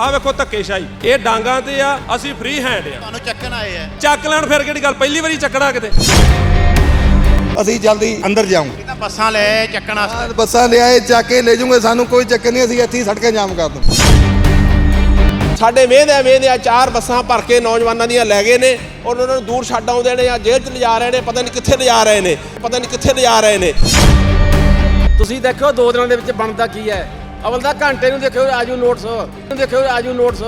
ਆ ਵੇਖੋ ਧੱਕੇਸ਼ਾਹੀ ਇਹ ਡਾਂਗਾਂ ਤੇ ਆ ਅਸੀਂ ਫ੍ਰੀ ਹੈਂਡ ਆ। ਤੁਹਾਨੂੰ ਚੱਕਣ ਆਏ ਆ। ਚੱਕ ਲੈਣ ਫਿਰ ਕਿਹੜੀ ਗੱਲ ਪਹਿਲੀ ਵਾਰੀ ਚੱਕਣਾ ਕਿਤੇ? ਅਸੀਂ ਜਲਦੀ ਅੰਦਰ ਜਾਵਾਂਗੇ ਇਹ ਤਾਂ ਬੱਸਾਂ ਲੈ ਆਏ ਚੱਕਣ ਵਾਸਤੇ? ਬੱਸਾਂ ਲਿਆਏ ਚੱਕ ਕੇ ਲੈ ਜਾਊਂਗੇ ਸਾਨੂੰ ਕੋਈ ਚੱਕਰ ਨਹੀਂ ਅਸੀਂ ਇੱਥੇ ਹੀ ਸੜਕਾਂ ਜਾਮ ਕਰ ਦੂੰ ਸਾਡੇ ਵੇਹਦੇ ਵੇਹਦੇ ਆ ਚਾਰ ਬੱਸਾਂ ਭਰ ਕੇ ਨੌਜਵਾਨਾਂ ਦੀਆਂ ਲੈ ਗਏ ਨੇ ਔਰ ਉਹਨਾਂ ਨੂੰ ਦੂਰ ਛੱਡ ਆਉਂਦੇ ਨੇ ਜਾਂ ਜੇਲ੍ਹ 'ਚ ਲਿਜਾ ਰਹੇ ਨੇ ਪਤਾ ਨਹੀਂ ਕਿੱਥੇ ਲਿਜਾ ਰਹੇ ਨੇ ਪਤਾ ਨਹੀਂ ਕਿੱਥੇ ਲਿਜਾ ਰਹੇ ਨੇ। ਤੁਸੀਂ ਦੇਖੋ ਦੋ ਦਿਨਾਂ ਦੇ ਵਿੱਚ ਬਣਦਾ ਕੀ ਹੈ? ਅਵਲ ਦਾ ਘੰਟੇ ਨੂੰ ਦੇਖਿਓ ਆਜੂ ਨੋਟਸ ਦੇਖਿਓ ਆਜੂ ਨੋਟਸ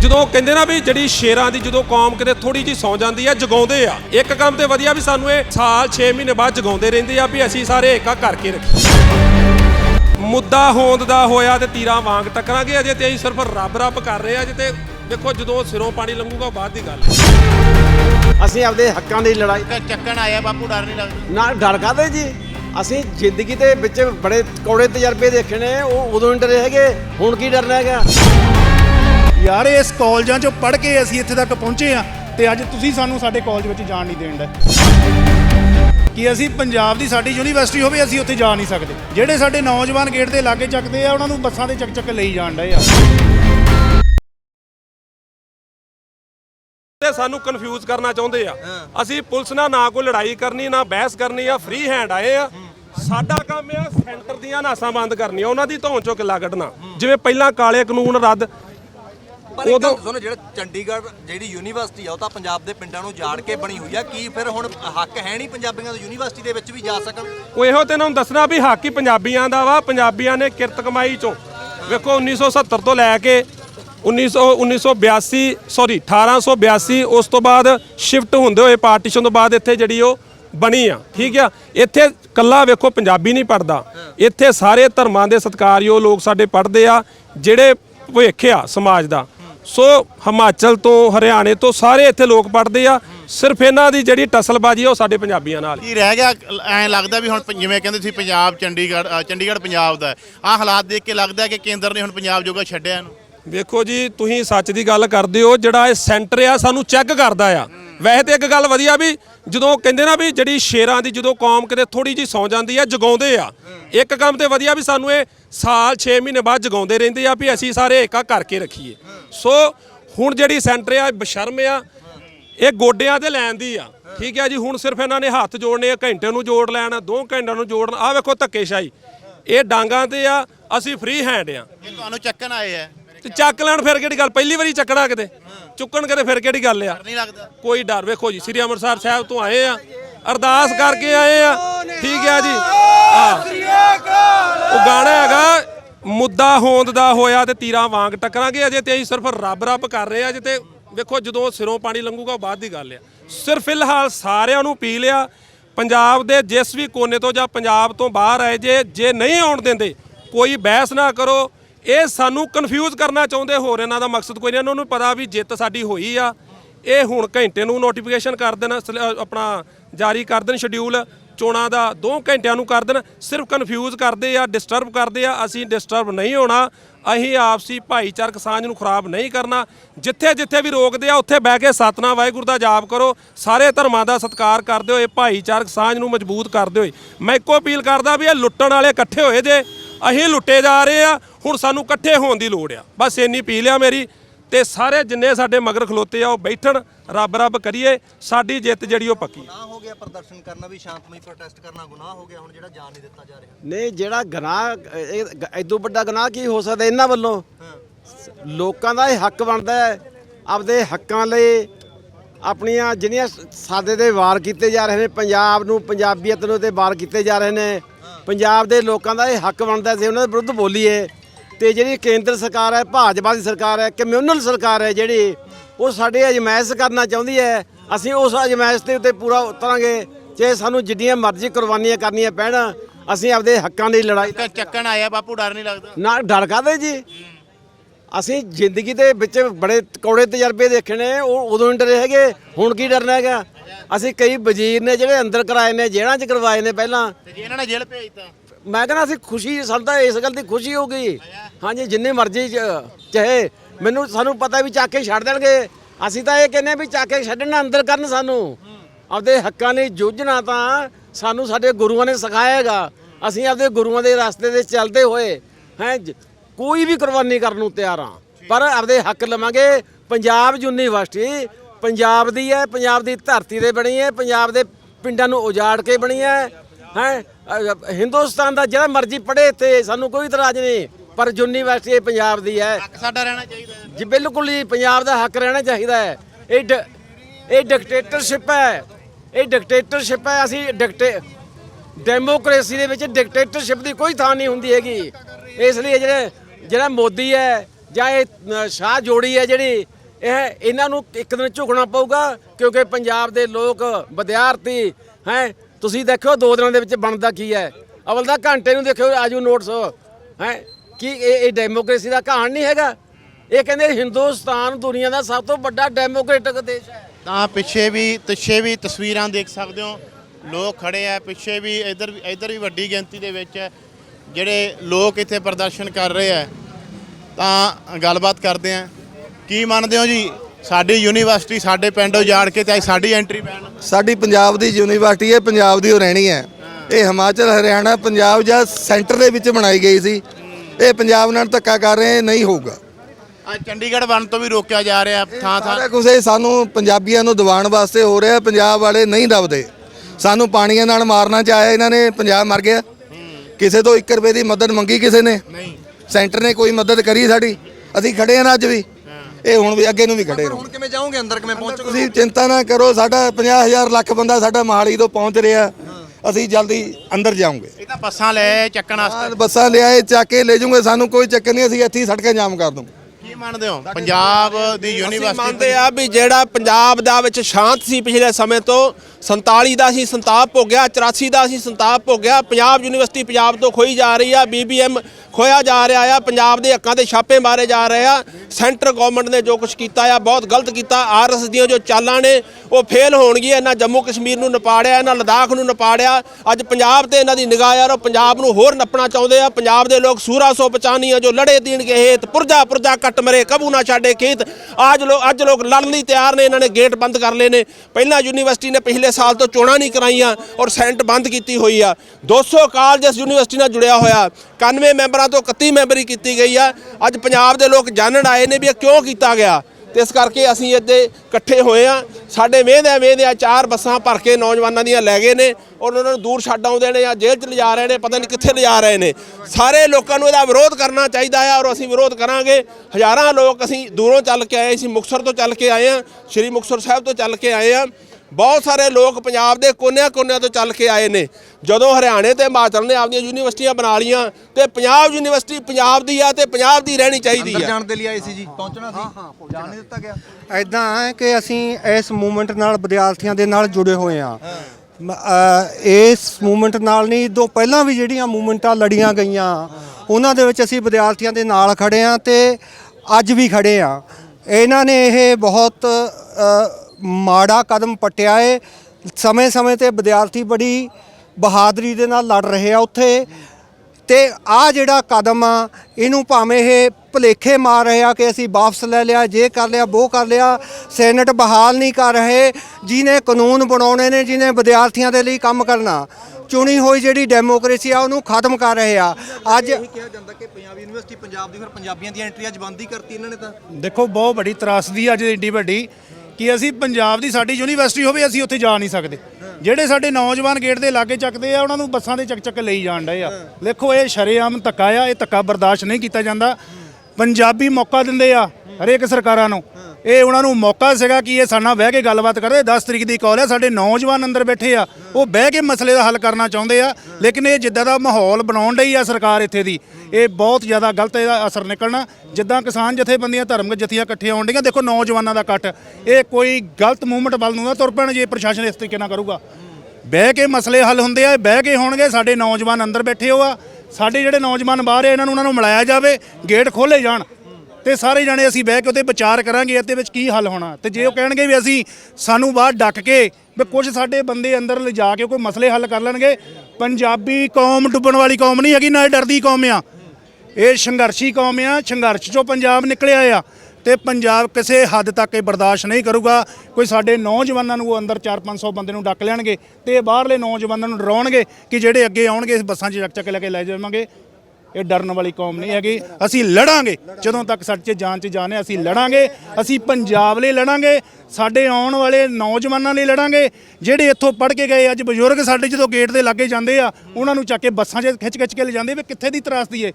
ਜਦੋਂ ਕਹਿੰਦੇ ਨਾ ਵੀ ਜਿਹੜੀ ਸ਼ੇਰਾਂ ਦੀ ਜਦੋਂ ਕੌਮ ਕਿਤੇ ਥੋੜੀ ਜੀ ਸੌ ਜਾਂਦੀ ਆ ਜਗਾਉਂਦੇ ਆ ਇੱਕ ਕੰਮ ਤੇ ਵਧੀਆ ਵੀ ਸਾਨੂੰ ਇਹ ਸਾਲ 6 ਮਹੀਨੇ ਬਾਅਦ ਜਗਾਉਂਦੇ ਰਹਿੰਦੇ ਆ ਵੀ ਅਸੀਂ ਸਾਰੇ ਏਕਾ ਕਰਕੇ ਰੱਖੀ ਮੁੱਦਾ ਹੋਂਦ ਦਾ ਹੋਇਆ ਤੇ ਤੀਰਾਂ ਵਾਂਗ ਟੱਕਰਾਂਗੇ ਅਜੇ ਤੇ ਅਸੀਂ ਸਿਰਫ ਰੱਬ ਰੱਬ ਕਰ ਰਹੇ ਆ ਅਜੇ ਤੇ ਦੇਖੋ ਜਦੋਂ ਸਿਰੋਂ ਪਾਣੀ ਲੰਘੂਗਾ ਬਾਅਦ ਦੀ ਗੱਲ ਅਸੀਂ ਆਪਦੇ ਹੱਕਾਂ ਦੀ ਲੜਾਈ ਤਾਂ ਚੱਕਣ ਆਏ ਆ ਬਾਪੂ ਡਰ ਨਹੀਂ ਲੱਗਦਾ। ਨਾ ਡਰ ਕਾਹਦੇ ਜੀ? ਅਸੀਂ ਜ਼ਿੰਦਗੀ ਦੇ ਵਿੱਚ ਬੜੇ ਕੌੜੇ ਤਜਰਬੇ ਦੇਖੇ ਨੇ ਉਹ ਉਦੋਂ ਹੀ ਡਰੇ ਹੈਗੇ ਹੁਣ ਕੀ ਡਰਨਾ ਹੈਗਾ? ਯਾਰ ਇਸ ਕਾਲਜਾਂ ਚੋਂ ਪੜ੍ਹ ਕੇ ਅਸੀਂ ਇੱਥੇ ਤੱਕ ਪਹੁੰਚੇ ਆ ਤੇ ਅੱਜ ਤੁਸੀਂ ਸਾਨੂੰ ਸਾਡੇ ਕਾਲਜ ਵਿੱਚ ਜਾਣ ਨਹੀਂ ਦੇਣ ਦਾ ਕਿ ਅਸੀਂ ਪੰਜਾਬ ਦੀ ਸਾਡੀ ਯੂਨੀਵਰਸਿਟੀ ਹੋਵੇ ਅਸੀਂ ਉੱਥੇ ਜਾ ਨਹੀਂ ਸਕਦੇ। ਜਿਹੜੇ ਸਾਡੇ ਨੌਜਵਾਨ ਗੇਟ ਦੇ ਲਾਗੇ ਚੱਕਦੇ ਆ ਉਹਨਾਂ ਨੂੰ ਬੱਸਾਂ ਤੇ ਚੱਕ ਚੱਕ ਲਈ ਜਾਣ ਡਏ ਆ। ਤੇ ਸਾਨੂੰ ਕਨਫਿਊਜ਼ ਕਰਨਾ ਚਾਹੁੰਦੇ ਆ। ਅਸੀਂ ਪੁਲਿਸ ਨਾਲ ਨਾ ਕੋਈ ਲੜਾਈ ਕਰਨੀ ਨਾ ਬਹਿਸ ਕਰਨੀ ਆ ਫ੍ਰੀ ਹੈਂਡ ਆਏ ਆ। ਸਾਡਾ ਕੰਮ ਆ ਸੈਂਟਰ ਦੀਆਂ ਨਾਸਾਂ ਬੰਦ ਕਰਨੀਆਂ ਉਹਨਾਂ ਦੀ ਧੌਣ ਚੋਂ ਕਿੱਲਾ ਕੱਢਣਾ। ਜਿਵੇਂ ਪਹਿਲਾਂ ਕਾਲੇ ਕਾਨੂੰਨ ਰੱਦ ਪਰ ਇੱਕ ਉਦੋਂ- ਗੱਲ ਸੁਣੋ ਜਿਹੜਾ ਚੰਡੀਗੜ੍ਹ ਜਿਹੜੀ ਯੂਨੀਵਰਸਿਟੀ ਆ ਉਹ ਤਾਂ ਪੰਜਾਬ ਦੇ ਪਿੰਡਾਂ ਨੂੰ ਜਾੜ ਕੇ ਬਣੀ ਹੋਈ ਆ ਕੀ ਫਿਰ ਹੁਣ ਹੱਕ ਹੈ ਨਹੀਂ ਪੰਜਾਬੀਆਂ ਦਾ ਯੂਨੀਵਰਸਿਟੀ ਦੇ ਵਿੱਚ ਵੀ ਜਾ ਸਕਣ? ਉਹ ਇਹੋ ਤੇ ਇਹਨਾਂ ਨੂੰ ਦੱਸਣਾ ਵੀ ਹੱਕ ਹੀ ਪੰਜਾਬੀਆਂ ਦਾ ਵਾ ਪੰਜਾਬੀਆਂ ਨੇ ਕਿਰਤ ਕਮਾਈ ਚੋਂ। ਵੇਖੋ 1970 ਤੋਂ ਲੈ ਕੇ 1900 1982 ਸੌਰੀ 1882 ਉਸ ਤੋਂ ਬਾਅਦ ਸ਼ਿਫਟ ਹੁੰਦੇ ਹੋਏ ਪਾਰਟੀਸ਼ਨ ਤੋਂ ਬਾਅਦ ਇੱਥੇ ਜਿਹੜੀ ਉਹ ਬਣੀ ਆ ਠੀਕ ਆ? ਇੱਥੇ ਕੱਲਾ ਵੇਖੋ ਪੰਜਾਬੀ ਨਹੀਂ ਪੜਦਾ ਇੱਥੇ ਸਾਰੇ ਧਰਮਾਂ ਦੇ ਸਤਿਕਾਰਯੋਗ ਲੋਕ ਸਾਡੇ ਪੜਦੇ ਆ ਜਿਹੜੇ ਭਵਿੱਖ ਆ ਸਮਾਜ ਦਾ। ਸੋ ਹਿਮਾਚਲ ਤੋਂ ਹਰਿਆਣੇ ਤੋਂ ਸਾਰੇ ਇੱਥੇ ਲੋਕ ਪੜਦੇ ਆ। ਸਿਰਫ ਇਹਨਾਂ ਦੀ ਜਿਹੜੀ ਟਸਲਬਾਜੀ ਉਹ ਸਾਡੇ ਪੰਜਾਬੀਆਂ ਨਾਲ ਕੀ ਰਹਿ ਗਿਆ? ਐਂ ਲੱਗਦਾ ਵੀ ਹੁਣ ਜਿਵੇਂ ਕਹਿੰਦੇ ਸੀ ਪੰਜਾਬ ਚੰਡੀਗੜ੍ਹ ਚੰਡੀਗੜ੍ਹ ਪੰਜਾਬ ਦਾ। ਆ ਹਾਲਾਤ ਦੇਖ ਕੇ ਲੱਗਦਾ ਕਿ ਕੇਂਦਰ ਨੇ ਹੁਣ ਪੰਜਾਬ ਜੋਗਾ ਛੱਡਿਆ ਇਹਨੂੰ। ਵੇਖੋ ਜੀ ਤੁਸੀਂ ਸੱਚ ਦੀ ਗੱਲ ਕਰਦੇ ਹੋ ਜਿਹੜਾ ਇਹ ਸੈਂਟਰ ਆ ਸਾਨੂੰ ਚੈੱਕ ਕਰਦਾ ਆ। ਵੈਸੇ ਤੇ ਇੱਕ ਗੱਲ ਵਧੀਆ ਵੀ ਜਦੋਂ ਕਹਿੰਦੇ ਨਾ ਵੀ ਜਿਹੜੀ ਸ਼ੇਰਾਂ ਦੀ ਜਦੋਂ ਕੌਮ ਕਿਤੇ ਥੋੜੀ ਜੀ ਸੌ ਜਾਂਦੀ ਆ, ਜਗਾਉਂਦੇ ਆ, ਇੱਕ ਕੰਮ ਤੇ ਵਧੀਆ ਵੀ ਸਾਨੂੰ ਇਹ ਸਾਲ 6 ਮਹੀਨੇ ਬਾਅਦ ਜਗਾਉਂਦੇ ਰਹਿੰਦੇ ਆ ਵੀ ਅਸੀਂ ਸਾਰੇ ਏਕਾ ਕਰਕੇ ਰੱਖੀਏ। ਸੋ ਹੁਣ ਜਿਹੜੀ ਸੈਂਟਰ ਆ ਬਸ਼ਰਮ ਆ, ਇਹ ਗੋਡਿਆਂ ਤੇ ਲੈਣ ਦੀ ਆ। ਠੀਕ ਹੈ ਜੀ, ਹੁਣ ਸਿਰਫ ਇਹਨਾਂ ਨੇ ਹੱਥ ਜੋੜਨੇ ਆ ਘੰਟੇ ਨੂੰ ਜੋੜ ਲੈਣਾ ਦੋ ਘੰਟਿਆਂ ਨੂੰ ਜੋੜਨ ਆ। ਵੇਖੋ ਧੱਕੇਸ਼ਾਹੀ। ਇਹ ਡਾਂਗਾਂ ਤੇ ਆ, ਅਸੀਂ ਫ੍ਰੀ ਹੈਂਡ ਆ। ਇਹ ਤੁਹਾਨੂੰ ਚੱਕਣ ਆਏ ਆ। ਤੇ ਚੱਕ ਲੈਣ ਫਿਰ ਕਿਹੜੀ ਗੱਲ? ਪਹਿਲੀ ਵਾਰੀ ਚੱਕਣਾ ਕਿਤੇ। ਚੁੱਕਣ ਕਿਤੇ ਫਿਰ ਕਿਹੜੀ ਗੱਲ ਆ? ਡਰ ਨਹੀਂ ਲੱਗਦਾ। ਕੋਈ ਡਰ। ਵੇਖੋ ਜੀ ਸ੍ਰੀ ਅੰਮ੍ਰਿਤਸਰ ਸਾਹਿਬ ਤੋਂ ਆਏ ਆ। ਅਰਦਾਸ ਕਰਕੇ ਆਏ ਆ। ਠੀਕ ਹੈ ਜੀ। ਉਹ ਗਾਣਾ ਹੈਗਾ ਮੁੱਦਾ ਹੋਂਦ ਦਾ ਹੋਇਆ ਤੇ ਤੀਰਾਂ ਵਾਂਗ ਟੱਕਰਾਂਗੇ। ਅਜੇ ਤੇ ਅਸੀਂ ਸਿਰਫ ਰੱਬ ਰੱਬ ਕਰ ਰਹੇ ਆ ਅਜੇ ਤੇ ਵੇਖੋ ਜਦੋਂ ਸਿਰੋਂ ਪਾਣੀ ਲੰਘੂਗਾ ਉਹ ਬਾਅਦ ਦੀ ਗੱਲ ਆ। ਸਿਰਫ ਫਿਲਹਾਲ ਸਾਰਿਆਂ ਨੂੰ ਪੀ ਲਿਆ। ਪੰਜਾਬ ਦੇ ਜਿਸ ਵੀ ਕੋਨੇ ਤੋਂ ਜਾਂ ਪੰਜਾਬ ਤੋਂ ਬਾਹਰ ਆਏ ਜੇ ਜੇ ਨਹੀਂ ਆਉਣ ਦਿੰਦੇ ਕੋਈ ਬਹਿਸ ਨਾ ਕਰੋ। ਇਹ ਸਾਨੂੰ ਕਨਫਿਊਜ਼ ਕਰਨਾ ਚਾਹੁੰਦੇ ਹੋਰ ਇਹਨਾਂ ਦਾ ਮਕਸਦ ਕੋਈ ਨਹੀਂ, ਇਹਨਾਂ ਨੂੰ ਪਤਾ ਵੀ ਜਿੱਤ ਸਾਡੀ ਹੋਈ ਆ। ਇਹ ਹੁਣ ਘੰਟੇ ਨੂੰ ਨੋਟੀਫਿਕੇਸ਼ਨ ਕਰ ਦੇਣ, ਸਲ- ਆਪਣਾ ਜਾਰੀ ਕਰ ਦੇਣ ਸ਼ਡਿਊਲ ਚੋਣਾਂ ਦਾ 2 ਘੰਟਿਆਂ ਨੂੰ ਕਰ ਦੇਣ, ਸਿਰਫ ਕਨਫਿਊਜ਼ ਕਰਦੇ ਆ ਡਿਸਟਰਬ ਕਰਦੇ ਆ, ਅਸੀਂ ਡਿਸਟਰਬ ਨਹੀਂ ਹੋਣਾ, ਅਸੀਂ ਆਪਸੀ ਭਾਈਚਾਰਕ ਸਾਂਝ ਨੂੰ ਖਰਾਬ ਨਹੀਂ ਕਰਨਾ। ਜਿੱਥੇ ਜਿੱਥੇ ਵੀ ਰੋਕਦੇ ਆ, ਉੱਥੇ ਬਹਿ ਕੇ ਸਤਨਾ ਵਾਹਿਗੁਰੂ ਦਾ ਜਾਪ ਕਰੋ, ਸਾਰੇ ਧਰਮਾਂ ਦਾ ਸਤਿਕਾਰ ਕਰਦੇ ਹੋਏ, ਭਾਈਚਾਰਕ ਸਾਂਝ ਨੂੰ ਮਜ਼ਬੂਤ ਕਰਦੇ ਹੋਏ। ਮੈਂ ਇੱਕੋ ਅਪੀਲ ਕਰਦਾ ਵੀ ਇਹ ਲੁੱਟਣ ਵਾਲੇ ਇਕੱਠੇ ਹੋਏ ਜੇ ਅਸੀਂ ਲੁੱਟੇ ਜਾ ਰਹੇ ਆ ਹੁਣ ਸਾਨੂੰ ਇਕੱਠੇ ਹੋਣ ਦੀ ਲੋੜ ਆ। ਬਸ ਇੰਨੀ ਪੀ ਲਿਆ ਮੇਰੀ ਤੇ ਸਾਰੇ ਜਿੰਨੇ ਸਾਡੇ ਮਗਰ ਖਲੋਤੇ ਆ ਉਹ ਬੈਠਣ ਰੱਬ ਰੱਬ ਕਰੀਏ ਸਾਡੀ ਜਿੱਤ ਜਿਹੜੀ ਉਹ ਪੱਕੀ ਗੁਨਾਹ ਹੋ ਗਿਆ ਪ੍ਰਦਰਸ਼ਨ ਕਰਨਾ ਵੀ ਸ਼ਾਂਤਮਈ ਪ੍ਰੋਟੈਸਟ ਕਰਨਾ ਗੁਨਾਹ ਹੋ ਗਿਆ ਹੁਣ ਜਿਹੜਾ ਜਾਣ ਨਹੀਂ ਦਿੱਤਾ ਜਾ ਰਿਹਾ। ਨਹੀਂ ਜਿਹੜਾ ਗੁਨਾਹ ਇਹ ਐਦੋਂ ਵੱਡਾ ਗੁਨਾਹ ਕੀ ਹੋ ਸਕਦਾ ਇਹਨਾਂ ਵੱਲੋਂ? ਲੋਕਾਂ ਦਾ ਇਹ ਹੱਕ ਬਣਦਾ ਹੈ ਆਪਦੇ ਹੱਕਾਂ ਲਈ ਆਪਣੀਆਂ ਜਿਹੜੀਆਂ ਸਾਦੇ ਦੇ ਵਾਰ ਕੀਤੇ ਜਾ ਰਹੇ ਨੇ ਪੰਜਾਬ ਨੂੰ ਪੰਜਾਬੀਅਤ ਨੂੰ ਤੇ ਵਾਰ ਕੀਤੇ ਜਾ ਰਹੇ ਨੇ ਪੰਜਾਬ ਦੇ ਲੋਕਾਂ ਦਾ ਇਹ ਹੱਕ ਬਣਦਾ ਸੀ ਉਹਨਾਂ ਦੇ ਵਿਰੁੱਧ ਬੋਲੀਏ। ਤੇ ਜਿਹੜੀ ਕੇਂਦਰ ਸਰਕਾਰ ਹੈ ਭਾਜਪਾ ਦੀ ਸਰਕਾਰ ਹੈ ਕਮਿਊਨਲ ਸਰਕਾਰ ਹੈ ਜਿਹੜੀ ਉਹ ਸਾਡੇ ਅਜਮਾਇਸ਼ ਕਰਨਾ ਚਾਹੁੰਦੀ ਹੈ। ਅਸੀਂ ਉਸ ਅਜਮਾਇਸ਼ ਦੇ ਉੱਤੇ ਪੂਰਾ ਉਤਰਾਂਗੇ ਚਾਹੇ ਸਾਨੂੰ ਜਿੰਨੀਆਂ ਮਰਜ਼ੀ ਕੁਰਬਾਨੀਆਂ ਕਰਨੀਆਂ ਪੈਣ ਅਸੀਂ ਆਪਦੇ ਹੱਕਾਂ ਦੀ ਲੜਾਈ ਚੱਕ- ਚੱਕਣ ਆਏ ਆ ਬਾਪੂ ਡਰ ਨਹੀਂ ਲੱਗਦਾ। ਨਾ ਡਰ ਕਾਹਦੇ ਜੀ? ਅਸੀਂ ਜ਼ਿੰਦਗੀ ਦੇ ਵਿੱਚ ਬੜੇ ਕੌੜੇ ਤਜਰਬੇ ਦੇਖੇ ਨੇ ਉਹ ਉਦੋਂ ਹੀ ਡਰੇ ਹੈਗੇ ਹੁਣ ਕੀ ਡਰਨਾ ਹੈਗਾ? ਅਸੀਂ ਕਈ ਵਜ਼ੀਰ ਨੇ ਜਿਹੜੇ ਅੰਦਰ ਕਰਾਏ ਨੇ ਜੇਲ੍ਹਾਂ 'ਚ ਕਰਵਾਏ ਨੇ ਪਹਿਲਾਂ। ਤੇ ਜੇ ਇਹਨਾਂ ਨੇ ਜੇਲ੍ਹ ਭੇਜਤਾ ਮੈਂ ਕਹਿੰਦਾ ਅਸੀਂ ਖੁਸ਼ੀ ਸਾਨੂੰ ਤਾਂ ਇਸ ਗੱਲ ਦੀ ਖੁਸ਼ੀ ਹੋ ਗਈ ਹਾਂਜੀ ਜਿੰਨੇ ਮਰਜ਼ੀ ਚ- ਚਾਹੇ ਮੈਨੂੰ ਸਾਨੂੰ ਪਤਾ ਵੀ ਚੱਕ ਕੇ ਛੱਡ ਦੇਣਗੇ। ਅਸੀਂ ਤਾਂ ਇਹ ਕਹਿੰਦੇ ਵੀ ਚੱਕ ਕੇ ਛੱਡਣਾ ਅੰਦਰ ਕਰਨ ਸਾਨੂੰ। ਆਪਦੇ ਹੱਕਾਂ ਲਈ ਜੂਝਣਾ ਤਾਂ ਸਾਨੂੰ ਸਾਡੇ ਗੁਰੂਆਂ ਨੇ ਸਿਖਾਇਆ ਹੈਗਾ। ਅਸੀਂ ਆਪਦੇ ਗੁਰੂਆਂ ਦੇ ਰਸਤੇ ਤੇ ਚੱਲਦੇ ਹੋਏ ਹੈ ਕੋਈ ਵੀ ਕੁਰਬਾਨੀ ਕਰਨ ਨੂੰ ਤਿਆਰ ਆ ਪਰ ਆਪਦੇ ਹੱਕ ਲਵਾਂਗੇ। ਪੰਜਾਬ ਯੂਨੀਵਰਸਿਟੀ ਪੰਜਾਬ ਦੀ ਹੈ ਪੰਜਾਬ ਦੀ ਧਰਤੀ ਤੇ ਬਣੀ ਹੈ ਪੰਜਾਬ ਦੇ ਪਿੰਡਾਂ ਨੂੰ ਉਜਾੜ ਕੇ ਬਣੀ ਹੈ। ਹੈ? ਹਿੰਦੁਸਤਾਨ ਦਾ ਜਿਹੜਾ ਮਰਜ਼ੀ ਪੜ੍ਹੇ ਇੱਥੇ ਸਾਨੂੰ ਕੋਈ ਇਤਰਾਜ਼ ਨਹੀਂ। ਪਰ ਯੂਨੀਵਰਸਿਟੀ ਇਹ ਪੰਜਾਬ ਦੀ ਹੈ। ਹੱਕ ਸਾਡਾ ਰਹਿਣਾ ਚਾਹੀਦਾ ਜੀ ਬਿਲਕੁਲ ਜੀ ਪੰਜਾਬ ਦਾ ਹੱਕ ਰਹਿਣਾ ਚਾਹੀਦਾ ਹੈ। ਇਹ ਡ- ਇਹ ਡਿਕਟੇਟਰਸ਼ਿਪ ਹੈ। ਇਹ ਡਿਕਟੇਟਰਸ਼ਿਪ ਹੈ। ਅਸੀਂ ਡਿਕਟੇ ਡੈਮੋਕ੍ਰੇਸੀ ਦੇ ਵਿੱਚ ਡਿਕਟੇਟਰਸ਼ਿਪ ਦੀ ਕੋਈ ਥਾਂ ਨਹੀਂ ਹੁੰਦੀ ਹੈਗੀ। ਇਸ ਲਈ ਇਹ ਜਿਹੜੇ ਜਿਹੜਾ ਮੋਦੀ ਹੈ ਜਾਂ ਇਹ ਸ਼ਾਹ ਜੋੜੀ ਹੈ ਜਿਹੜੀ, ਇਹ ਇਹਨਾਂ ਨੂੰ ਇੱਕ ਦਿਨ ਝੁਕਣਾ ਪਊਗਾ ਕਿਉਂਕਿ ਪੰਜਾਬ ਦੇ ਲੋਕ ਵਿਦਿਆਰਥੀ ਹੈ, ਤੁਸੀਂ ਦੇਖੋ ਦੋ ਦਿਨਾਂ ਦੇ ਵਿੱਚ ਬਣਦਾ ਕੀ ਹੈ। ਅਵਲ ਦਾ ਘੰਟੇ ਨੂੰ ਦੇਖਿਓ, ਆਜੂ ਨੋਟਸ ਹੈ, ਕੀ ਇਹ ਇਹ ਡੈਮੋਕ੍ਰੇਸੀ ਦਾ ਕਹਾਣ ਨਹੀਂ ਹੈਗਾ। ਇਹ ਕਹਿੰਦੇ ਹਿੰਦੁਸਤਾਨ ਦੁਨੀਆ ਦਾ ਸਭ ਤੋਂ ਵੱਡਾ ਡੈਮੋਕ੍ਰੇਟਿਕ ਦੇਸ਼ ਹੈ। ਤਾਂ ਪਿੱਛੇ ਵੀ ਪਿੱਛੇ ਵੀ ਤਸਵੀਰਾਂ ਦੇਖ ਸਕਦੇ ਹੋ। ਲੋਕ ਖੜੇ ਆ, ਪਿੱਛੇ ਵੀ ਇੱਧਰ ਵੀ ਇੱਧਰ ਵੀ ਵੱਡੀ ਗਿਣਤੀ ਦੇ ਵਿੱਚ ਹੈ। ਜਿਹੜੇ ਲੋਕ ਇੱਥੇ ਪ੍ਰਦਰਸ਼ਨ ਕਰ ਰਹੇ ਆ ਤਾਂ ਗੱਲਬਾਤ ਕਰਦੇ ਆ। ਕੀ ਮੰਨਦੇ ਹੋ ਜੀ? ਸਾਡੀ ਯੂਨੀਵਰਸਿਟੀ ਸਾਡੇ ਪਿੰਡ ਉਜਾੜ ਕੇ ਤੇ ਸਾਡੀ ਐਂਟਰੀ ਪੈਣ। ਸਾਡੀ ਪੰਜਾਬ ਦੀ ਯੂਨੀਵਰਸਿਟੀ ਹੈ ਪੰਜਾਬ ਦੀ ਉਹ ਰਹਿਣੀ ਹੈ। ਇਹ ਹਿਮਾਚਲ ਹਰਿਆਣਾ ਪੰਜਾਬ ਜਾਂ ਸੈਂਟਰ ਦੇ ਵਿੱਚ ਬਣਾਈ ਗਈ ਸੀ। ਇਹ ਪੰਜਾਬ ਨਾਲ ਧੱਕਾ ਕਰ ਰਹੇ ਨਹੀਂ ਹੋਊਗਾ। ਆ ਚੰਡੀਗੜ੍ਹ ਬਣ ਤੋਂ ਵੀ ਰੋਕਿਆ ਜਾ ਰਿਹਾ ਥਾਂ ਥਾਂ ਸਾਰਾ ਕੁਝ ਇਹ ਸਾਨੂੰ ਪੰਜਾਬੀਆਂ ਨੂੰ ਦਬਾਉਣ ਵਾਸਤੇ ਹੋ ਰਿਹਾ ਪੰਜਾਬ ਵਾਲੇ ਨਹੀਂ ਦਬਦੇ। ਸਾਨੂੰ ਪਾਣੀਆਂ ਨਾਲ ਮਾਰਨਾ ਚਾਹਿਆ ਇਹਨਾਂ ਨੇ ਪੰਜਾਬ ਮਰ ਗਿਆ। ਕਿਸੇ ਤੋਂ 1 ਰੁਪਏ ਦੀ ਮਦਦ ਮੰਗੀ ਕਿਸੇ ਨੇ? ਨਹੀਂ। ਸੈਂਟਰ ਨੇ ਕੋਈ ਮਦਦ ਕਰੀ ਸਾਡੀ? ਅਸੀਂ ਖੜੇ ਹਾਂ ਅੱਜ ਵੀ। ਇਹ ਹੁਣ ਵੀ ਅੱਗੇ ਨੂੰ ਵੀ ਖੜੇ ਪਰ ਰਹੋ ਹੁਣ ਕਿਵੇਂ ਜਾਓਗੇ? ਅੰਦਰ ਕਿਵੇਂ ਪਹੁੰਚੋਗੇ? ਤੁਸੀਂ ਚਿੰਤਾ ਨਾ ਕਰੋ ਸਾਡਾ 50000 ਲੱਖ ਬੰਦਾ ਸਾਡਾ ਮਹਾਲੀ ਤੋਂ ਪਹੁੰਚ ਰਿਹਾ। ਅਸੀਂ ਜਲਦੀ ਅੰਦਰ ਜਾਵਾਂਗੇ। ਇਹ ਤਾਂ ਬੱਸਾਂ ਲੈ ਆਏ ਚੱਕਣ ਵਾਸਤੇ। ਬੱਸਾਂ ਲਿਆਏ ਚੱਕ ਕੇ ਲੈ ਜਾਓਗੇ ਸਾਨੂੰ ਕੋਈ ਚੱਕਰ ਨਹੀਂ ਅਸੀਂ ਇੱਥੇ ਹੀ ਸੜਕਾਂ ਜਾਮ ਕਰ ਦੂੰਗੇ ਕੀ ਮੰਨਦੇ ਹੋ? ਪੰਜਾਬ ਦੀ ਅਸੀਂ ਯੂਨੀਵਰਸਿਟੀ ਮੰਨਦੇ ਆ ਵੀ ਜਿਹੜਾ ਪੰਜਾਬ ਦਾ ਵਿੱਚ ਸ਼ਾਂਤ ਸੀ ਪਿਛਲੇ ਸਮੇਂ ਤੋਂ 47 ਦਾ ਅਸੀਂ ਸੰਤਾਪ ਭੋਗਿਆ 84 ਦਾ ਅਸੀਂ ਸੰਤਾਪ ਭੋਗਿਆ ਪੰਜਾਬ ਯੂਨੀਵਰਸਿਟੀ ਪੰਜਾਬ ਤੋਂ ਖੋਈ ਜਾ ਰਹੀ ਆ, ਬੀਬੀਐਮ ਖੋਇਆ ਜਾ ਰਿਹਾ ਆ, ਪੰਜਾਬ ਦੇ ਹੱਕਾਂ 'ਤੇ ਛਾਪੇ ਮਾਰੇ ਜਾ ਰਹੇ ਆ। ਸੈਂਟਰ ਗਵਰਨਮੈਂਟ ਨੇ ਜੋ ਕੁਝ ਕੀਤਾ ਆ, ਬਹੁਤ ਗਲਤ ਕੀਤਾ। ਆਰਐਸ ਦੀਆਂ ਜੋ ਚਾਲਾਂ ਨੇ, ਉਹ ਫੇਲ ਹੋਣਗੀਆਂ, ਇਹਨਾਂ ਜੰਮੂ ਕਸ਼ਮੀਰ ਨੂੰ ਨਪਾੜਿਆ, ਇਹਨਾਂ ਲਦਾਖ ਨੂੰ ਨਪਾੜਿਆ। ਅੱਜ ਪੰਜਾਬ ਤੇ ਇਹਨਾਂ ਦੀ ਨਿਗਾਹ ਯਾਰ, ਉਹ ਪੰਜਾਬ ਨੂੰ ਹੋਰ ਨੱਪਣਾ ਚਾਹੁੰਦੇ ਆ। ਪੰਜਾਬ ਦੇ ਲੋਕ ਸੂਰਾ ਸੋ ਪਚਾਨੀਆਂ ਜੋ ਲੜੇ ਦੀਨਗੇ ਹੇਤ, ਪੁਰਜਾ ਪੁਰਜਾ ਕੱਟ ਮਰੇ, ਕਬੂ ਨਾ ਛਾੜੇ ਖੇਤ। ਅੱਜ ਲੋਕ ਅੱਜ ਲੋਕ ਲੜਨ ਲਈ ਤਿਆਰ ਨੇ, ਇਹਨਾਂ ਨੇ ਗੇਟ ਬੰਦ ਕਰ ਲਏ ਨੇ। ਪਹਿਲਾਂ ਯੂਨੀਵਰਸਿਟੀ ਨੇ ਪਿਛਲੇ ਸਾਲ ਤੋਂ ਚੋਣਾਂ ਨਹੀਂ ਕਰਾਈਆਂ ਔਰ ਸੈਂਟ ਬੰਦ ਕੀਤੀ ਹੋਈ ਆ। 200 ਕਾਲਜ ਇਸ ਯੂਨੀਵਰਸਿਟੀ ਨਾਲ ਜੁੜਿਆ ਹੋਇਆ। 91 ਮੈਂਬਰਾਂ ਤੋਂ 31 ਮੈਂਬਰੀ ਕੀਤੀ ਗਈ ਆ। ਅੱਜ ਪੰਜਾਬ ਦੇ ਲੋਕ ਜਾਣਨ ਆਏ ਨੇ ਵੀ ਇਹ ਕਿਉਂ ਕੀਤਾ ਗਿਆ। ਤੇ ਇਸ ਕਰਕੇ ਅਸੀਂ ਇੱਥੇ ਇਕੱਠੇ ਹੋਏ ਆ। ਸਾਡੇ ਵੇਹਦੇ ਵੇਹਦੇ ਆ ਚਾਰ ਬੱਸਾਂ ਭਰ ਕੇ ਨੌਜਵਾਨਾਂ ਦੀਆਂ ਲੈ ਗਏ ਨੇ ਔਰ ਉਹਨਾਂ ਨੂੰ ਦੂਰ ਛੱਡ ਆਉਂਦੇ ਨੇ ਜਾਂ ਜੇਲ੍ਹ 'ਚ ਲਿਜਾ ਰਹੇ ਨੇ, ਪਤਾ ਨਹੀਂ ਕਿੱਥੇ ਲਿਜਾ ਰਹੇ ਨੇ। ਸਾਰੇ ਲੋਕਾਂ ਨੂੰ ਇਹਦਾ ਵਿਰੋਧ ਕਰਨਾ ਚਾਹੀਦਾ ਆ ਔਰ ਅਸੀਂ ਵਿਰੋਧ ਕਰਾਂਗੇ। ਹਜ਼ਾਰਾਂ ਲੋਕ ਅਸੀਂ ਦੂਰੋਂ ਚੱਲ ਕੇ ਆਏ ਸੀ, ਮੁਕਤਸਰ ਤੋਂ ਚੱਲ ਕੇ ਆਏ ਆ, ਸ਼੍ਰੀ ਮੁਕਤਸਰ ਸਾਹਿਬ ਤੋਂ ਚੱਲ ਕੇ ਆਏ ਆ। ਬਹੁਤ ਸਾਰੇ ਲੋਕ ਪੰਜਾਬ ਦੇ ਕੋਨਿਆਂ-ਕੋਨਿਆਂ ਤੋਂ ਚੱਲ ਕੇ ਆਏ ਨੇ। ਜਦੋਂ ਹਰਿਆਣੇ ਤੇ ਹਿਮਾਚਲ ਨੇ ਆਪਣੀਆਂ ਯੂਨੀਵਰਸਿਟੀਆਂ ਬਣਾ ਲੀਆਂ ਤੇ ਪੰਜਾਬ ਯੂਨੀਵਰਸਿਟੀ ਪੰਜਾਬ ਦੀ ਆ ਤੇ ਪੰਜਾਬ ਦੀ ਰਹਿਣੀ ਚਾਹੀਦੀ ਆ। ਜਾਣ ਦੇ ਲਈ ਆਏ ਸੀ ਜੀ ਪਹੁੰਚਣਾ ਸੀ? ਜਾਣ ਨਹੀਂ ਦਿੱਤਾ ਗਿਆ? ਐਦਾਂ ਹੈ ਕਿ ਅਸੀਂ ਇਸ ਮੂਵਮੈਂਟ ਨਾਲ ਵਿਦਿਆਰਥੀਆਂ ਦੇ ਨਾਲ ਜੁੜੇ ਹੋਏ ਆ ਇਸ ਮੂਵਮੈਂਟ ਨਾਲ ਨਹੀਂ ਦੋ ਪਹਿਲਾਂ ਵੀ ਜਿਹੜੀਆਂ ਮੂਵਮੈਂਟਾਂ ਲੜੀਆਂ ਗਈਆਂ ਉਹਨਾਂ ਦੇ ਵਿੱਚ ਅਸੀਂ ਵਿਦਿਆਰਥੀਆਂ ਦੇ ਨਾਲ ਖੜੇ ਆ ਤੇ ਅੱਜ ਵੀ ਖੜੇ ਆ ਇਹਨਾਂ ਨੇ ਇਹ ਬਹੁਤ ਮਾੜਾ ਕਦਮ ਪਟਿਆ ਏ। ਸਮੇਂ-ਸਮੇਂ ਤੇ ਵਿਦਿਆਰਥੀ ਬੜੀ ਬਹਾਦਰੀ ਦੇ ਨਾਲ ਲੜ ਰਹੇ ਆ ਉੱਥੇ। ਤੇ ਆ ਜਿਹੜਾ ਕਦਮ ਆ ਇਹਨੂੰ ਭਾਵੇਂ ਇਹ ਭੁਲੇਖੇ ਮਾਰ ਰਹੇ ਆ ਕਿ ਅਸੀਂ ਵਾਪਸ ਲੈ ਲਿਆ ਜੇ ਕਰ ਲਿਆ ਉਹ ਕਰ ਲਿਆ ਸੈਨੇਟ ਬਹਾਲ ਨਹੀਂ ਕਰ ਰਹੇ ਜਿਨੇ ਕਾਨੂੰਨ ਬਣਾਉਣੇ ਨੇ ਜਿਨੇ ਵਿਦਿਆਰਥੀਆਂ ਦੇ ਲਈ ਕੰਮ ਕਰਨਾ ਚੁਣੀ ਹੋਈ ਜਿਹੜੀ ਡੈਮੋਕ੍ਰੇਸੀ ਆ ਉਹਨੂੰ ਖਤਮ ਕਰ ਰਹੇ ਆ। ਅੱਜ ਇਹ ਕਿਹਾ ਜਾਂਦਾ ਕਿ ਪੰਜਾਬ ਯੂਨੀਵਰਸਿਟੀ ਪੰਜਾਬ ਦੀ ਫਿਰ ਪੰਜਾਬੀਆਂ ਦੀਆਂ ਐਂਟਰੀ ਅੱਜ ਬੰਦ ਹੀ ਕਰਤੀ ਇਹਨਾਂ ਨੇ ਤਾਂ। ਦੇਖੋ ਬਹੁਤ ਵੱਡੀ ਤਰਾਸਦੀ ਅੱਜ ਏਡੀ ਵੱਡੀ। ਕਿ ਅਸੀਂ ਪੰਜਾਬ ਦੀ ਸਾਡੀ ਯੂਨੀਵਰਸਿਟੀ ਹੋਵੇ, ਅਸੀਂ ਉੱਥੇ ਜਾ ਨਹੀਂ ਸਕਦੇ। ਜਿਹੜੇ ਸਾਡੇ ਨੌਜਵਾਨ ਗੇਟ ਦੇ ਲਾਗੇ ਚੱਕਦੇ ਆ, ਉਹਨਾਂ ਨੂੰ ਬੱਸਾਂ ਦੇ ਚੱਕ ਚੱਕ ਲਈ ਜਾਣ ਡਏ ਆ। ਦੇਖੋ, ਇਹ ਸ਼ਰੇਆਮ ਧੱਕਾ ਆ, ਇਹ ਧੱਕਾ ਬਰਦਾਸ਼ਤ ਨਹੀਂ ਕੀਤਾ ਜਾਂਦਾ। ਪੰਜਾਬੀ ਮੌਕਾ ਦਿੰਦੇ ਆ ਹਰੇਕ ਸਰਕਾਰਾਂ ਨੂੰ। ਇਹ ਉਹਨਾਂ ਨੂੰ ਮੌਕਾ ਸੀਗਾ ਕਿ ਇਹ ਸਾਡਾ ਬਹਿ ਕੇ ਗੱਲਬਾਤ ਕਰਦੇ 10 ਤਰੀਕ ਦੀ ਕਾਲ ਹੈ ਸਾਡੇ ਨੌਜਵਾਨ ਅੰਦਰ ਬੈਠੇ ਆ। ਉਹ ਬਹਿ ਕੇ ਮਸਲੇ ਦਾ ਹੱਲ ਕਰਨਾ ਚਾਹੁੰਦੇ ਆ, ਲੇਕਿਨ ਇਹ ਜਿੱਦਾਂ ਦਾ ਮਾਹੌਲ ਬਣਾਉਣ ਡਈ ਆ ਸਰਕਾਰ ਇੱਥੇ ਦੀ, ਇਹ ਬਹੁਤ ਜ਼ਿਆਦਾ ਗਲਤ ਇਹਦਾ ਅਸਰ ਨਿਕਲਣਾ। ਜਿੱਦਾਂ ਕਿਸਾਨ ਜਥੇਬੰਦੀਆਂ ਧਰਮਕ ਜਥੀਆਂ ਇਕੱਠੀਆਂ ਹੋਣ ਡੀਆਂ ਦੇਖੋ ਨੌਜਵਾਨਾਂ ਦਾ ਇਕੱਠ। ਇਹ ਕੋਈ ਗਲਤ ਮੂਵਮੈਂਟ ਵੱਲ ਨੂੰ ਨਾ ਤੁਰ ਪੈਣ ਜੇ ਪ੍ਰਸ਼ਾਸਨ ਇਸ ਤਰੀਕੇ ਨਾਲ ਕਰੂਗਾ। ਬਹਿ ਕੇ ਮਸਲੇ ਹੱਲ ਹੁੰਦੇ ਆ, ਬਹਿ ਕੇ ਹੋਣਗੇ, ਸਾਡੇ ਨੌਜਵਾਨ ਅੰਦਰ ਬੈਠੇ ਹੋ ਆ ਸਾਡੇ ਜਿਹੜੇ ਨੌਜਵਾਨ ਬਾਹਰ ਆ, ਇਹਨਾਂ ਨੂੰ ਉਹਨਾਂ ਨੂੰ ਮਿਲਾਇਆ ਜਾਵੇ, ਗੇਟ ਖੋਲੇ ਜਾਣ। ਤੇ ਸਾਰੇ ਜਣੇ ਅਸੀਂ ਬਹਿ ਕੇ ਉਹਤੇ ਵਿਚਾਰ ਕਰਾਂਗੇ ਇਹਦੇ ਵਿੱਚ ਕੀ ਹੱਲ ਹੋਣਾ। ਤੇ ਜੇ ਉਹ ਕਹਿਣਗੇ ਵੀ ਅਸੀਂ ਸਾਨੂੰ ਬਾਹਰ ਡੱਕ ਕੇ ਵੀ ਕੁਝ ਸਾਡੇ ਬੰਦੇ ਅੰਦਰ ਲਿਜਾ ਕੇ ਕੋਈ ਮਸਲੇ ਹੱਲ ਕਰ ਲੈਣਗੇ ਪੰਜਾਬੀ ਕੌਮ ਡੁੱਬਣ ਵਾਲੀ ਕੌਮ ਨਹੀਂ ਹੈਗੀ ਨਾ ਇਹ ਡਰਦੀ ਕੌਮ ਆ। ਇਹ ਸੰਘਰਸ਼ੀ ਕੌਮ ਆ ਸੰਘਰਸ਼ ਚੋਂ ਪੰਜਾਬ ਨਿਕਲਿਆ ਆ। ਤੇ ਪੰਜਾਬ ਕਿਸੇ ਹੱਦ ਤੱਕ ਇਹ ਬਰਦਾਸ਼ਤ ਨਹੀਂ ਕਰੂਗਾ। ਕੋਈ ਸਾਡੇ ਨੌਜਵਾਨਾਂ ਨੂੰ ਉਹ ਅੰਦਰ 4-500 ਬੰਦੇ ਨੂੰ ਡੱਕ ਲੈਣਗੇ ਤੇ ਇਹ ਬਾਹਰਲੇ ਨੌਜਵਾਨਾਂ ਨੂੰ ਡਰਾਉਣਗੇ ਕਿ ਜਿਹੜੇ ਅੱਗੇ ਆਉਣਗੇ ਇਸ ਬੱਸਾਂ 'ਚ ਚੱਕ ਚੱਕ ਲੈ ਕੇ ਲੈ ਜਾਵਾਂਗੇ। ਇਹ ਡਰਨ ਵਾਲੀ ਕੌਮ ਨਹੀਂ ਹੈਗੀ। ਅਸੀਂ ਲੜਾਂਗੇ। ਜਦੋਂ ਤੱਕ ਸਾਡੇ 'ਚ ਜਾਨ 'ਚ ਜਾਨ ਹੈ, ਅਸੀਂ ਲੜਾਂਗੇ। ਅਸੀਂ ਪੰਜਾਬ ਲਈ ਲੜਾਂਗੇ। ਸਾਡੇ ਆਉਣ ਵਾਲੇ ਨੌਜਵਾਨਾਂ ਲਈ ਲੜਾਂਗੇ। ਜਿਹੜੇ ਇੱਥੋਂ ਪੜ੍ਹ ਕੇ ਗਏ, ਅੱਜ ਬਜ਼ੁਰਗ ਸਾਡੇ ਜਦੋਂ ਗੇਟ ਦੇ ਲਾਗੇ ਜਾਂਦੇ ਆ, ਉਹਨਾਂ ਨੂੰ ਚੱਕ ਕੇ ਬੱਸਾਂ 'ਚ ਖਿੱਚ ਖਿੱਚ ਕੇ ਲੈ ਜਾਂਦੇ ਵੀ ਕਿੱਥੇ ਦੀ ਤਰਾਸਦੀ ਏ।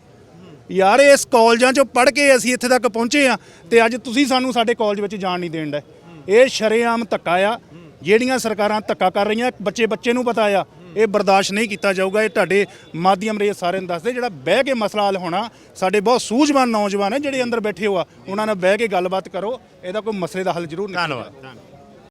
ਯਾਰ, ਇਸ ਕਾਲਜਾਂ 'ਚੋਂ ਪੜ੍ਹ ਕੇ ਅਸੀਂ ਇੱਥੇ ਤੱਕ ਪਹੁੰਚੇ ਆ ਤੇ ਅੱਜ ਤੁਸੀਂ ਸਾਨੂੰ ਸਾਡੇ ਕਾਲਜ ਵਿੱਚ ਜਾਣ ਨਹੀਂ ਦੇਣ ਦਾ ਇਹ ਸ਼ਰੇਆਮ ਧੱਕਾ ਆ। ਜਿਹੜੀਆਂ ਸਰਕਾਰਾਂ ਧੱਕਾ ਕਰ ਰਹੀਆਂ ਬੱਚੇ ਬੱਚੇ ਨੂੰ ਪਤਾ ਆ। ਇਹ ਬਰਦਾਸ਼ਤ ਨਹੀਂ ਕੀਤਾ ਜਾਊਗਾ। ਇਹ ਤੁਹਾਡੇ ਮਾਧਿਅਮ ਰੇ ਸਾਰਿਆਂ ਨੂੰ ਦੱਸਦੇ, ਜਿਹੜਾ ਬਹਿ ਕੇ ਮਸਲਾ ਹੱਲ ਹੋਣਾ, ਸਾਡੇ ਬਹੁਤ ਸੂਝਵਾਨ ਨੌਜਵਾਨ ਹੈ ਜਿਹੜੇ ਅੰਦਰ ਬੈਠੇ ਹੋ ਆ, ਉਹਨਾਂ ਨਾਲ ਬਹਿ ਕੇ ਗੱਲਬਾਤ ਕਰੋ। ਇਹਦਾ ਕੋਈ ਮਸਲੇ ਦਾ ਹੱਲ ਜ਼ਰੂਰ ਨਿਕਲੇਗਾ। ਧੰਨਵਾਦ।